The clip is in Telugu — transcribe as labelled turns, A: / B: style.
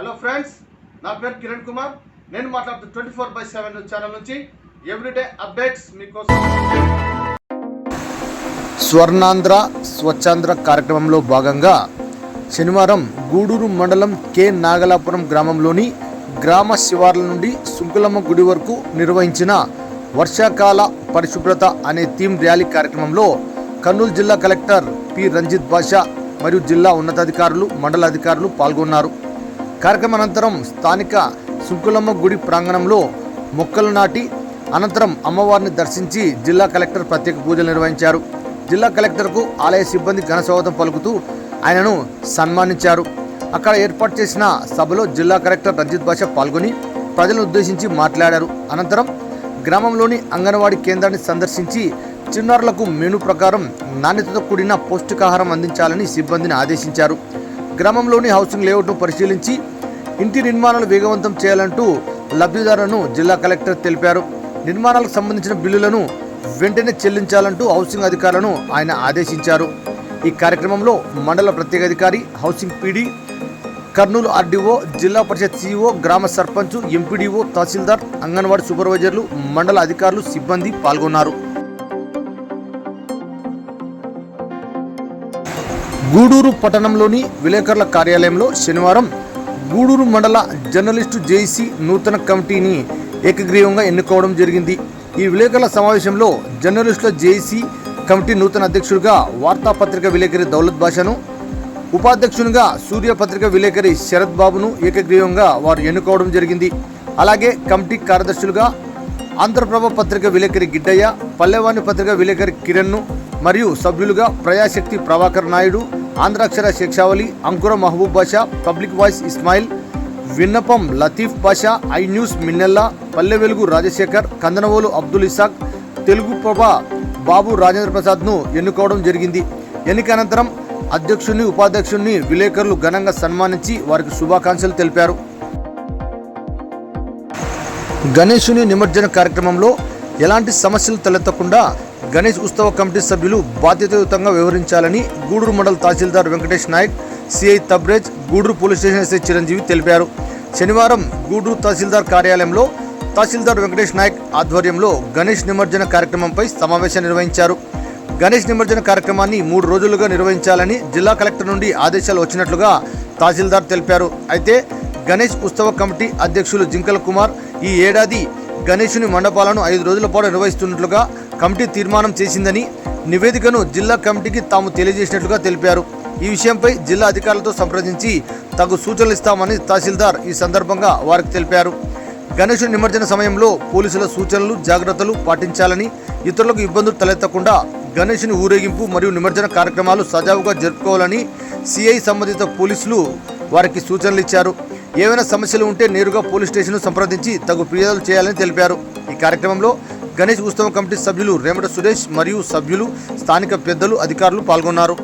A: హలో ఫ్రెండ్స్ నా పేరు కిరణ్ కుమార్. నేను మాట్లాడుతూ twenty four by seven channel నుంచి ఎవ్రీడే అప్డేట్స్ మీకోసం. స్వర్ణాంధ్ర స్వచ్ఛాంధ్ర కార్యక్రమంలో భాగంగా శనివారం గూడూరు మండలం కె. నాగలాపురం గ్రామంలోని గ్రామ శివార్ల నుండి సుంకులమ్మ గుడి వరకు నిర్వహించిన వర్షాకాల పరిశుభ్రత అనే థీమ్ ర్యాలీ కార్యక్రమంలో కర్నూలు జిల్లా కలెక్టర్ పి. రంజిత్ బాషా మరియు జిల్లా ఉన్నతాధికారులు మండల అధికారులు పాల్గొన్నారు. కార్యక్రమం అనంతరం స్థానిక సుంకులమ్మ గుడి ప్రాంగణంలో మొక్కలు నాటి అనంతరం అమ్మవారిని దర్శించి జిల్లా కలెక్టర్ ప్రత్యేక పూజలు నిర్వహించారు. జిల్లా కలెక్టర్కు ఆలయ సిబ్బంది ఘన స్వాగతం పలుకుతూ ఆయనను సన్మానించారు. అక్కడ ఏర్పాటు చేసిన సభలో జిల్లా కలెక్టర్ రంజిత్ భాష పాల్గొని ప్రజలను ఉద్దేశించి మాట్లాడారు. అనంతరం గ్రామంలోని అంగన్వాడీ కేంద్రాన్ని సందర్శించి చిన్నారులకు మెను ప్రకారం నాణ్యతతో కూడిన పౌష్టికాహారం అందించాలని సిబ్బందిని ఆదేశించారు. గ్రామంలోని హౌసింగ్ లేఅవుట్ను పరిశీలించి ఇంటి నిర్మాణాలు వేగవంతం చేయాలంటూ లబ్ధిదారులను జిల్లా కలెక్టర్ తెలిపారు. నిర్మాణాలకు సంబంధించిన బిల్లులను వెంటనే చెల్లించాలంటూ హౌసింగ్ అధికారులను ఆయన ఆదేశించారు. ఈ కార్యక్రమంలో మండల ప్రత్యేక అధికారి హౌసింగ్ పీడీ కర్నూలు ఆర్డీఓ జిల్లా పరిషత్ సీఈఓ గ్రామ సర్పంచ్ ఎంపీడీఓ తహసీల్దార్ అంగన్వాడీ సూపర్వైజర్లు మండల అధికారులు సిబ్బంది పాల్గొన్నారు. గూడూరు పట్టణంలోని విలేకరుల కార్యాలయంలో శనివారం గూడూరు మండల జర్నలిస్టు జేసీ నూతన కమిటీని ఏకగ్రీవంగా ఎన్నుకోవడం జరిగింది. ఈ విలేకరుల సమావేశంలో జర్నలిస్టుల జేసీ కమిటీ నూతన అధ్యక్షుడిగా వార్తాపత్రిక విలేకరి దౌలత్ బాషాను ఉపాధ్యక్షునిగా సూర్య పత్రిక విలేకరి శరత్ బాబును ఏకగ్రీవంగా వారు ఎన్నుకోవడం జరిగింది. అలాగే కమిటీ కార్యదర్శులుగా ఆంధ్రప్రభ పత్రిక విలేకరి గిడ్డయ్య పల్లెవాణి పత్రిక విలేకరి కిరణ్ను మరియు సభ్యులుగా ప్రజాశక్తి ప్రభాకర్ నాయుడు ఆంధ్రాక్షర శేక్షావళి అంకుర మహబూబ్ బాషా పబ్లిక్ వాయిస్ ఇస్మాయిల్ విన్నపం లతీఫ్ బాషా ఐ న్యూస్ మిన్నెల్లా పల్లె వెలుగు రాజశేఖర్ కందనవోలు అబ్దుల్ ఇసాక్ తెలుగు ప్రభా బాబు రాజేంద్ర ప్రసాద్ను ఎన్నుకోవడం జరిగింది. ఎన్నిక అనంతరం అధ్యక్షుడిని ఉపాధ్యక్షుడిని విలేకరులు ఘనంగా సన్మానించి వారికి శుభాకాంక్షలు తెలిపారు. గణేశుని నిమజ్జన కార్యక్రమంలో ఎలాంటి సమస్యలు తలెత్తకుండా గణేష్ ఉత్సవ కమిటీ సభ్యులు బాధ్యతాయుతంగా వ్యవహరించాలని గూడూరు మండల tahsildar Venkatesh Naik CI Tabrez Gudur police station SI Chiranjeevi తెలిపారు. శనివారం గూడూరు తహసీల్దార్ కార్యాలయంలో తహసీల్దార్ వెంకటేష్ నాయక్ ఆధ్వర్యంలో గణేష్ నిమజ్జన కార్యక్రమంపై సమావేశం నిర్వహించారు. గణేష్ నిమజ్జన కార్యక్రమాన్ని మూడు రోజులుగా నిర్వహించాలని జిల్లా కలెక్టర్ నుండి ఆదేశాలు వచ్చినట్లుగా తహసీల్దార్ తెలిపారు. అయితే గణేష్ ఉత్సవ కమిటీ అధ్యక్షులు జింకల కుమార్ ఈ ఏడాది గణేషుని మండపాలను ఐదు రోజుల పాటు నిర్వహిస్తున్నట్లుగా కమిటీ తీర్మానం చేసిందని నివేదికను జిల్లా కమిటీకి తాము తెలియజేసినట్లుగా తెలిపారు. ఈ విషయంపై జిల్లా అధికారులతో సంప్రదించి తగు సూచనలు ఇస్తామని తహసీల్దార్ ఈ సందర్భంగా వారికి తెలిపారు. గణేశుని నిమజ్జన సమయంలో పోలీసుల సూచనలు జాగ్రత్తలు పాటించాలని ఇతరులకు ఇబ్బందులు తలెత్తకుండా గణేష్ని ఊరేగింపు మరియు నిమజ్జన కార్యక్రమాలు సజావుగా జరుపుకోవాలని సిఐ సంబంధిత పోలీసులు వారికి సూచనలు ఇచ్చారు. ఏవైనా సమస్యలు ఉంటే నేరుగా పోలీస్ స్టేషన్ను సంప్రదించి తగు ఫిర్యాదులు చేయాలని తెలిపారు. ఈ కార్యక్రమంలో గణేష్ ఉత్సవ కమిటీ సభ్యులు రేమట సురేష్ మరియు సభ్యులు స్థానిక పెద్దలు అధికారులు పాల్గొన్నారు.